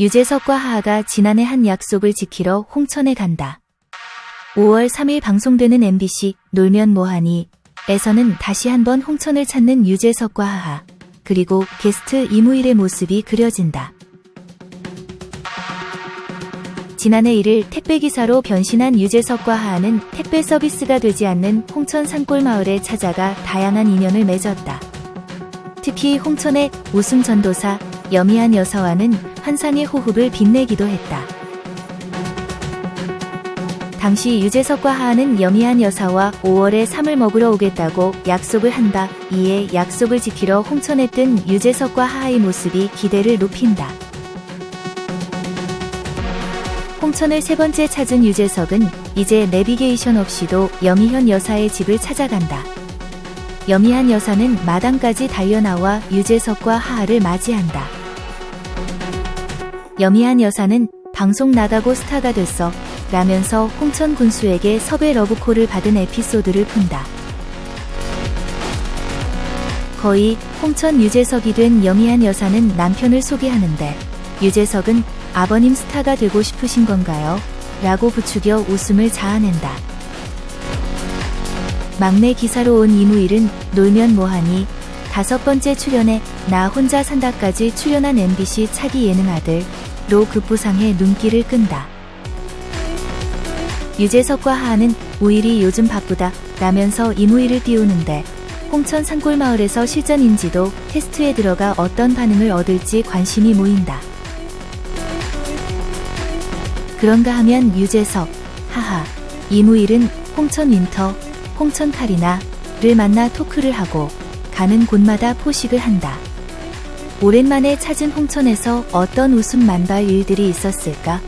유재석과 하하가 지난해 한 약속을 지키러 홍천에 간다. 5월 3일 방송되는 MBC 놀면 뭐하니 에서는 다시 한번 홍천을 찾는 유재석과 하하 그리고 게스트 이무일의 모습이 그려진다. 지난해 1일 택배기사로 변신한 유재석과 하하는 택배 서비스가 되지 않는 홍천 산골 마을에 찾아가 다양한 인연을 맺었다. 특히 홍천의 웃음 전도사 여미한 여사와는 환상의 호흡을 빛내기도 했다. 당시 유재석과 하하는 여미한 여사와 5월에 삼을 먹으러 오겠다고 약속을 한다. 이에 약속을 지키러 홍천에 뜬 유재석과 하하의 모습이 기대를 높인다. 홍천을 세 번째 찾은 유재석은 이제 내비게이션 없이도 여미현 여사의 집을 찾아간다. 여미한 여사는 마당까지 달려나와 유재석과 하하를 맞이한다. 여미한 여사는 방송 나가고 스타가 됐어 라면서 홍천 군수에게 섭외 러브콜을 받은 에피소드를 푼다. 거의 홍천 유재석이 된 여미한 여사는 남편을 소개하는데 유재석은 아버님 스타가 되고 싶으신 건가요? 라고 부추겨 웃음을 자아낸다. 막내 기사로 온 이무일은 놀면 뭐하니 다섯 번째 출연에 나 혼자 산다까지 출연한 MBC 차기 예능 아들 로 급부상해 눈길을 끈다. 유재석과 하하는 우일이 요즘 바쁘다 라면서 이무일을 띄우는데 홍천 산골마을에서 실전 인지도 테스트에 들어가 어떤 반응을 얻을지 관심이 모인다. 그런가 하면 유재석, 하하, 이무일은 홍천 윈터, 홍천 카리나를 만나 토크를 하고 가는 곳마다 포식을 한다. 오랜만에 찾은 홍천에서 어떤 웃음 만발 일들이 있었을까?